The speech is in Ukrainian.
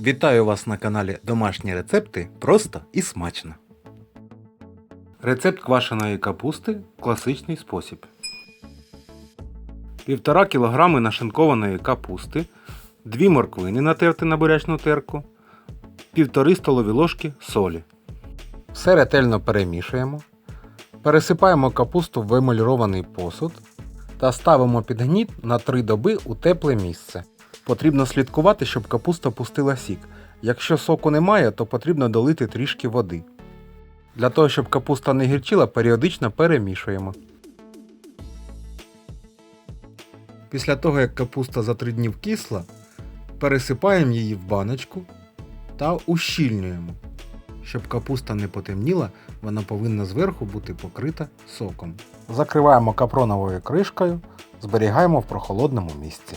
Вітаю вас на каналі Домашні рецепти просто і смачно. Рецепт квашеної капусти класичний спосіб. 1,5 кг нашинкованої капусти, 2 морквини натерти на бурячну терку, 1,5 столові ложки солі. Все ретельно перемішуємо. Пересипаємо капусту в емалірований посуд та ставимо під гніт на 3 доби у тепле місце. Потрібно слідкувати, щоб капуста пустила сік. Якщо соку немає, то потрібно долити трішки води. Для того, щоб капуста не гірчила, періодично перемішуємо. Після того, як капуста за 3 дні вкисла, пересипаємо її в баночку та ущільнюємо. Щоб капуста не потемніла, вона повинна зверху бути покрита соком. Закриваємо капроновою кришкою, зберігаємо в прохолодному місці.